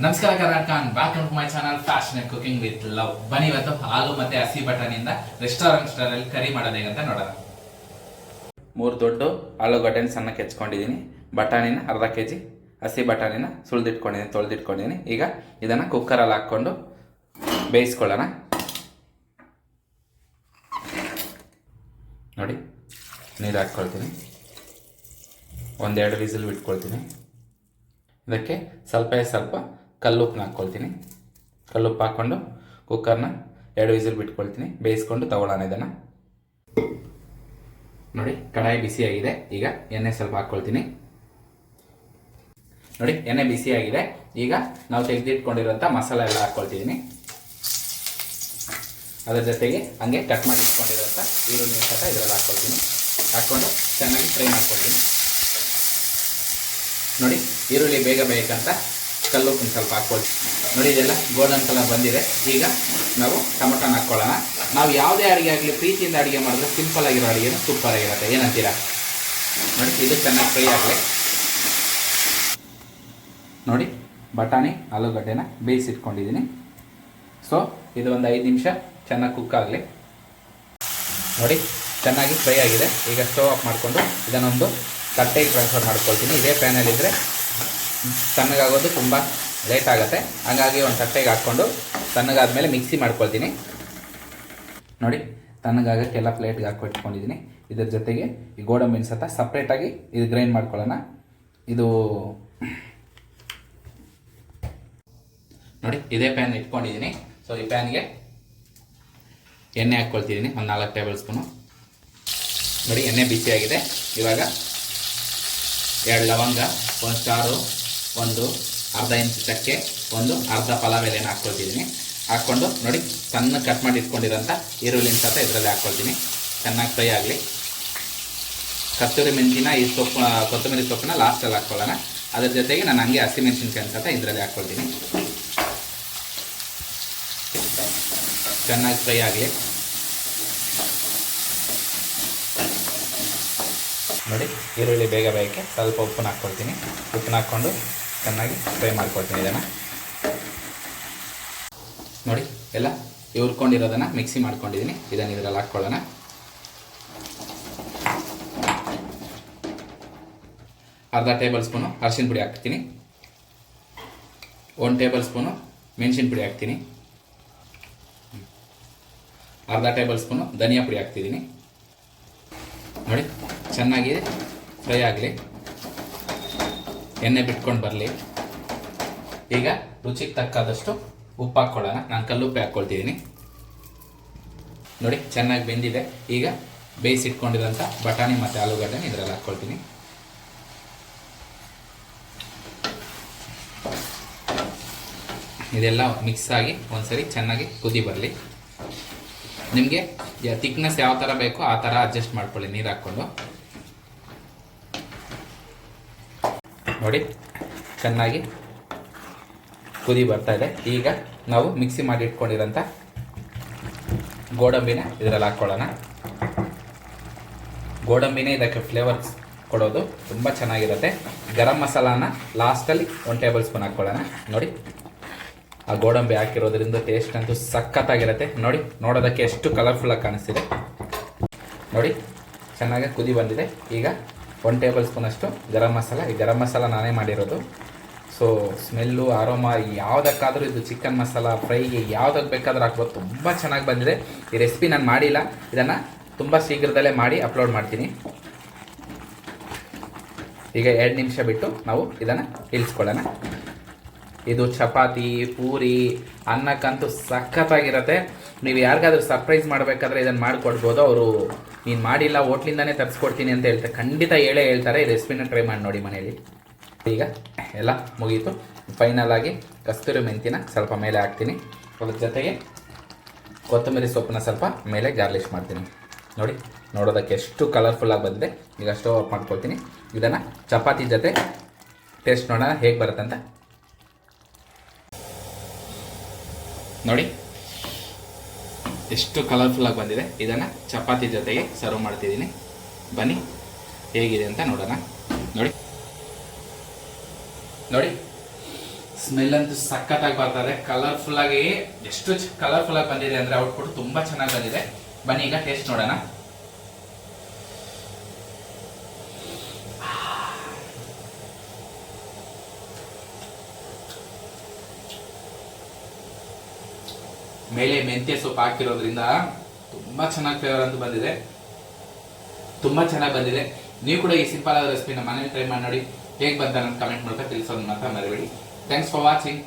ನಮಸ್ಕಾರ Karnataka back to my channel fashion and cooking with love ಬನ್ನಿ ಇವತ್ತು ಹಾಲು ಮತ್ತೆ ಹಸಿ ಬಟಾಣಿಯಿಂದ ರೆಸ್ಟೋರೆಂಟ್ ಸ್ಟೈಲ್ ಅಲ್ಲಿ ಕರಿ ಮಾಡೋದು ಹೇಗಂತ ನೋಡೋಣ. ಮೂರು ದೊಡ್ಡ ಆಲೂಗಡ್ಡೆನ ಸಣ್ಣ ಕೆಚ್ಕೊಂಡಿದ್ದೀನಿ ಬಟಾಣಿನ ಅರ್ಧ ಕೆ ಜಿ ಹಸಿ ಬಟಾಣಿನ ಸುಳಿದಿಟ್ಕೊಂಡಿದ್ದೀನಿ, ತೊಳೆದಿಟ್ಕೊಂಡಿದ್ದೀನಿ. ಈಗ ಇದನ್ನು ಕುಕ್ಕರಲ್ಲಿ ಹಾಕ್ಕೊಂಡು ಬೇಯಿಸ್ಕೊಳ್ಳೋಣ. ನೋಡಿ, ನೀರು ಹಾಕ್ಕೊಳ್ತೀನಿ. ಒಂದೆರಡು ವಿಸಿಲ್ ಬಿಟ್ಕೊಳ್ತೀನಿ. ಇದಕ್ಕೆ ಸ್ವಲ್ಪ ಸ್ವಲ್ಪ ಕಲ್ಲುಪ್ಪನ್ನ ಹಾಕ್ಕೊಳ್ತೀನಿ. ಕಲ್ಲುಪ್ಪು ಹಾಕ್ಕೊಂಡು ಕುಕ್ಕರ್ನ ಎರಡು ವಿಸಿಲ್ ಬಿಟ್ಕೊಳ್ತೀನಿ. ಬೇಯಿಸ್ಕೊಂಡು ತಗೊಳ್ಳೋಣ ಇದನ್ನು. ನೋಡಿ, ಕಡಾಯಿ ಬಿಸಿಯಾಗಿದೆ ಈಗ ಎಣ್ಣೆ ಸ್ವಲ್ಪ ಹಾಕ್ಕೊಳ್ತೀನಿ. ನೋಡಿ, ಎಣ್ಣೆ ಬಿಸಿಯಾಗಿದೆ ಈಗ ನಾವು ತೆಗೆದಿಟ್ಕೊಂಡಿರೋಂಥ ಮಸಾಲೆ ಎಲ್ಲ ಹಾಕ್ಕೊಳ್ತಿದ್ದೀನಿ. ಅದರ ಜೊತೆಗೆ ಹಂಗೆ ಕಟ್ ಮಾಡಿ ಇಟ್ಕೊಂಡಿರೋಂಥ ಈರುಳ್ಳಿ ಸಹ ಇದರಲ್ಲಿ ಹಾಕ್ಕೊಳ್ತೀನಿ. ಹಾಕ್ಕೊಂಡು ಚೆನ್ನಾಗಿ ಫ್ರೈ ಮಾಡ್ಕೊಳ್ತೀನಿ. ನೋಡಿ, ಈರುಳ್ಳಿ ಬೇಗ ಬೇಕಂತ ಕಲ್ಲುಪ್ಪು ಸ್ವಲ್ಪ ಹಾಕ್ಕೊಳ್ಳಿ. ನೋಡಿ, ಇದೆಲ್ಲ ಗೋಲ್ಡನ್ ಕಲರ್ ಬಂದಿದೆ. ಈಗ ನಾವು ಟೊಮೊಟೊನ ಹಾಕ್ಕೊಳ್ಳೋಣ. ನಾವು ಯಾವುದೇ ಅಡುಗೆ ಆಗಲಿ, ಪ್ರೀತಿಯಿಂದ ಅಡುಗೆ ಮಾಡಿದ್ರೆ ಸಿಂಪಲ್ ಆಗಿರೋ ಅಡುಗೆನೂ ಸೂಪರ್ ಆಗಿರುತ್ತೆ. ಏನಂತೀರಾ? ನೋಡಿ, ಇದು ಚೆನ್ನಾಗಿ ಫ್ರೈ ಆಗಲಿ. ನೋಡಿ, ಬಟಾಣಿ, ಆಲೂಗಡ್ಡೆನ ಬೇಯಿಸಿಟ್ಕೊಂಡಿದ್ದೀನಿ. ಸೊ ಇದು ಒಂದು ಐದು ನಿಮಿಷ ಚೆನ್ನಾಗಿ ಕುಕ್ ಆಗಲಿ. ನೋಡಿ, ಚೆನ್ನಾಗಿ ಫ್ರೈ ಆಗಿದೆ. ಈಗ ಸ್ಟವ್ ಆಫ್ ಮಾಡಿಕೊಂಡು ಇದನ್ನೊಂದು ತಟ್ಟೆಗೆ ಟ್ರಾನ್ಸ್ಫರ್ ಮಾಡ್ಕೊಳ್ತೀನಿ. ಇದೇ ಪ್ಯಾನಲ್ಲಿದ್ದರೆ ತಣ್ಣಗಾಗೋದು ತುಂಬ ಲೇಟ್ ಆಗುತ್ತೆ. ಹಾಗಾಗಿ ಒಂದು ತಟ್ಟೆಗೆ ಹಾಕ್ಕೊಂಡು ತಣ್ಣಗಾದ್ಮೇಲೆ ಮಿಕ್ಸಿ ಮಾಡ್ಕೊಳ್ತೀನಿ. ನೋಡಿ, ತಣ್ಣಗಾಗಕ್ಕೆಲ್ಲ ಪ್ಲೇಟ್ಗೆ ಹಾಕಿಟ್ಕೊಂಡಿದ್ದೀನಿ ಇದ್ರ ಜೊತೆಗೆ ಈ ಗೋಡಂಬಿನ ಸತ ಸಪ್ರೇಟಾಗಿ ಇದು ಗ್ರೈಂಡ್ ಮಾಡ್ಕೊಳ್ಳೋಣ. ಇದು ನೋಡಿ, ಇದೇ ಪ್ಯಾನ್ ಇಟ್ಕೊಂಡಿದ್ದೀನಿ ಸೊ ಈ ಪ್ಯಾನ್ಗೆ ಎಣ್ಣೆ ಹಾಕ್ಕೊಳ್ತಿದ್ದೀನಿ ಒಂದು ನಾಲ್ಕು ಟೇಬಲ್ ಸ್ಪೂನು ನೋಡಿ, ಎಣ್ಣೆ ಬಿಸಿಯಾಗಿದೆ. ಇವಾಗ ಎರಡು ಲವಂಗ, ಒಂದು ಸ್ಟಾರು ಒಂದು ಅರ್ಧ ಇಂಚು ಚಕ್ಕೆ, ಒಂದು ಅರ್ಧ ಪಲಾವ್ ಎಲೆನ ಹಾಕ್ಕೊಳ್ತಿದ್ದೀನಿ ಹಾಕ್ಕೊಂಡು ನೋಡಿ, ಸಣ್ಣ ಕಟ್ ಮಾಡಿ ಇಟ್ಕೊಂಡಿರೋಂಥ ಈರುಳ್ಳಿನ ಸತ ಇದರಲ್ಲಿ ಹಾಕ್ಕೊಳ್ತೀನಿ. ಚೆನ್ನಾಗಿ ಫ್ರೈ ಆಗಲಿ. ಕಸ್ತೂರಿ ಮೆಣಸಿನ ಈ ಸೊಪ್ಪು ಕೊತ್ತಂಬರಿ ಸೊಪ್ಪನ್ನ ಲಾಸ್ಟಲ್ಲಿ ಹಾಕ್ಕೊಳ್ಳೋಣ. ಅದ್ರ ಜೊತೆಗೆ ನಾನು ಹಂಗೆ ಹಸಿಮೆಣಸಿನ್ಕಾಯಿ ಸತ ಇದರಲ್ಲಿ ಹಾಕ್ಕೊಳ್ತೀನಿ. ಚೆನ್ನಾಗಿ ಫ್ರೈ ಆಗಲಿ. ನೋಡಿ, ಈರುಳ್ಳಿ ಬೇಗ ಬೇಯಕ್ಕೆ ಸ್ವಲ್ಪ ಉಪ್ಪನ್ನ ಹಾಕ್ಕೊಳ್ತೀನಿ. ಉಪ್ಪನ್ನ ಹಾಕ್ಕೊಂಡು ಚೆನ್ನಾಗಿ ಫ್ರೈ ಮಾಡ್ಕೊಳ್ತೀನಿ ಇದನ್ನು. ನೋಡಿ, ಎಲ್ಲ ಹುರ್ಕೊಂಡಿರೋದನ್ನು ಮಿಕ್ಸಿ ಮಾಡ್ಕೊಂಡಿದ್ದೀನಿ ಇದನ್ನು ಇದರಲ್ಲಿ ಹಾಕ್ಕೊಳ್ಳೋಣ. ಅರ್ಧ ಟೇಬಲ್ ಸ್ಪೂನು ಅರಿಶಿನ ಪುಡಿ ಹಾಕ್ತೀನಿ. ಒಂದು ಟೇಬಲ್ ಸ್ಪೂನು ಮೆಣಸಿನ ಪುಡಿ ಹಾಕ್ತೀನಿ. ಅರ್ಧ ಟೇಬಲ್ ಸ್ಪೂನು ಧನಿಯಾ ಪುಡಿ ಹಾಕ್ತಿದ್ದೀನಿ ನೋಡಿ, ಚೆನ್ನಾಗಿ ಫ್ರೈ ಆಗಲಿ. ಎಣ್ಣೆ ಬಿಟ್ಕೊಂಡು ಬರಲಿ. ಈಗ ರುಚಿಗೆ ತಕ್ಕಾದಷ್ಟು ಉಪ್ಪು ಹಾಕ್ಕೊಳ್ಳೋಣ. ನಾನು ಕಲ್ಲುಪ್ಪೆ ಹಾಕ್ಕೊಳ್ತಿದ್ದೀನಿ ನೋಡಿ, ಚೆನ್ನಾಗಿ ಬೆಂದಿದೆ. ಈಗ ಬೇಯಿಸಿಟ್ಕೊಂಡಿರೋಂಥ ಬಟಾಣಿ ಮತ್ತು ಆಲೂಗಡ್ಡೆನ ಇದರಲ್ಲಿ ಹಾಕ್ಕೊಳ್ತೀನಿ. ಇದೆಲ್ಲ ಮಿಕ್ಸ್ ಆಗಿ ಒಂದ್ಸರಿ ಚೆನ್ನಾಗಿ ಕುದಿ ಬರಲಿ. ನಿಮಗೆ ತಿಕ್ನೆಸ್ ಯಾವ ಥರ ಬೇಕೋ ಆ ಥರ ಅಡ್ಜಸ್ಟ್ ಮಾಡ್ಕೊಳ್ಳಿ ನೀರು ಹಾಕ್ಕೊಂಡು. ನೋಡಿ, ಚೆನ್ನಾಗಿ ಕುದಿ ಬರ್ತಾ ಇದೆ. ಈಗ ನಾವು ಮಿಕ್ಸಿ ಮಾಡಿ ಇಟ್ಕೊಂಡಿರೋಂಥ ಗೋಡಂಬಿನ ಇದರಲ್ಲಿ ಹಾಕ್ಕೊಳ್ಳೋಣ. ಗೋಡಂಬಿನೇ ಇದಕ್ಕೆ ಫ್ಲೇವರ್ಸ್ ಕೊಡೋದು ತುಂಬ ಚೆನ್ನಾಗಿರುತ್ತೆ. ಗರಂ ಮಸಾಲಾನ ಲಾಸ್ಟಲ್ಲಿ ಒನ್ ಟೇಬಲ್ ಸ್ಪೂನ್ ಹಾಕ್ಕೊಳ್ಳೋಣ. ನೋಡಿ, ಆ ಗೋಡಂಬಿ ಹಾಕಿರೋದ್ರಿಂದ ಟೇಸ್ಟ್ ಅಂತೂ ಸಖತ್ತಾಗಿರುತ್ತೆ. ನೋಡಿ, ನೋಡೋದಕ್ಕೆ ಎಷ್ಟು ಕಲರ್ಫುಲ್ಲಾಗಿ ಕಾಣಿಸ್ತಿದೆ. ನೋಡಿ, ಚೆನ್ನಾಗಿ ಕುದಿ ಬಂದಿದೆ. ಈಗ ಒನ್ ಟೇಬಲ್ ಸ್ಪೂನಷ್ಟು ಗರಂ ಮಸಾಲ. ಈ ಗರಂ ಮಸಾಲ ನಾನೇ ಮಾಡಿರೋದು. ಸೊ ಸ್ಮೆಲ್ಲು ಆರೋಮ ಯಾವುದಕ್ಕಾದರೂ ಇದು ಚಿಕನ್ ಮಸಾಲ ಫ್ರೈಗೆ ಯಾವುದಕ್ಕೆ ಬೇಕಾದರೂ ಹಾಕ್ಬೋದು ತುಂಬ ಚೆನ್ನಾಗಿ ಬಂದಿದೆ. ಈ ರೆಸಿಪಿ ನಾನು ಮಾಡಿಲ್ಲ. ಇದನ್ನು ತುಂಬ ಶೀಘ್ರದಲ್ಲೇ ಮಾಡಿ ಅಪ್ಲೋಡ್ ಮಾಡ್ತೀನಿ. ಈಗ ಎರಡು ನಿಮಿಷ ಬಿಟ್ಟು ನಾವು ಇದನ್ನು ಇಳಿಸ್ಕೊಳ್ಳೋಣ. ಇದು ಚಪಾತಿ, ಪೂರಿ, ಅನ್ನಕ್ಕಂತೂ ಸಖತ್ತಾಗಿರುತ್ತೆ. ನೀವು ಯಾರಿಗಾದ್ರೂ ಸರ್ಪ್ರೈಸ್ ಮಾಡಬೇಕಾದ್ರೆ ಇದನ್ನು ಮಾಡಿಕೊಡ್ಬೋದು. ಅವರು ನೀನು ಮಾಡಿಲ್ಲ, ಹೋಟ್ಲಿಂದಾನೇ ತರಿಸ್ಕೊಡ್ತೀನಿ ಅಂತ ಹೇಳ್ತಾರೆ ಖಂಡಿತ ಹೇಳೇ ಹೇಳ್ತಾರೆ. ಈ ರೆಸಿಪಿನ ಟ್ರೈ ಮಾಡಿ ನೋಡಿ ಮನೆಯಲ್ಲಿ ಈಗ ಎಲ್ಲ ಮುಗೀತು. ಫೈನಲ್ ಆಗಿ ಕಸ್ತೂರಿ ಮೆಂತಿನ ಸ್ವಲ್ಪ ಮೇಲೆ ಹಾಕ್ತೀನಿ. ಅದ್ರ ಜೊತೆಗೆ ಕೊತ್ತಂಬರಿ ಸೊಪ್ಪನ್ನ ಸ್ವಲ್ಪ ಮೇಲೆ ಗಾರ್ಲಿಶ್ ಮಾಡ್ತೀನಿ. ನೋಡಿ, ನೋಡೋದಕ್ಕೆ ಎಷ್ಟು ಕಲರ್ಫುಲ್ಲಾಗಿ ಬಂದಿದೆ. ಈಗ ಸ್ಟವ್ ಆಫ್ ಮಾಡ್ಕೊಳ್ತೀನಿ. ಇದನ್ನು ಚಪಾತಿ ಜೊತೆ ಟೇಸ್ಟ್ ನೋಡೋಣ ಹೇಗೆ ಬರುತ್ತಂತ. ನೋಡಿ ಎಷ್ಟು ಕಲರ್ಫುಲ್ಲಾಗಿ ಬಂದಿದೆ, ಇದನ್ನು ಚಪಾತಿ ಜೊತೆಗೆ ಸರ್ವ್ ಮಾಡ್ತಿದ್ದೀನಿ. ಬನ್ನಿ, ಹೇಗಿದೆ ಅಂತ ನೋಡೋಣ. ನೋಡಿ. ನೋಡಿ. ಸ್ಮೆಲ್ ಅಂತೂ ಸಖತ್ತಾಗಿ ಬರ್ತದೆ ಕಲರ್ಫುಲ್ ಆಗಿ ಎಷ್ಟು ಕಲರ್ಫುಲ್ ಆಗಿ ಬಂದಿದೆ ಅಂದ್ರೆ ಔಟ್ಪುಟ್ ತುಂಬಾ ಚೆನ್ನಾಗಿ ಬಂದಿದೆ. ಬನ್ನಿ, ಈಗ ಟೇಸ್ಟ್ ನೋಡೋಣ. ಮೇಲೆ ಮೆಂತ್ಯ ಸೊಪ್ಪು ಹಾಕಿರೋದ್ರಿಂದ ತುಂಬಾ ಚೆನ್ನಾಗಿ ಫ್ಲೇವರ್ ಅಂತ ಬಂದಿದೆ. ತುಂಬಾ ಚೆನ್ನಾಗಿ ಬಂದಿದೆ. ನೀವು ಕೂಡ ಈ ಸಿಂಪಲ್ ಆದ ರೆಸಿಪಿನ ಮನೇಲಿ ಟ್ರೈ ಮಾಡಿ ನೋಡಿ. ಹೇಗೆ ಬಂತ ನನ್ನ ಕಮೆಂಟ್ ಮೂಲಕ ತಿಳಿಸೋದು ಮಾತ್ರ ಮರಿಬೇಡಿ. Thanks for watching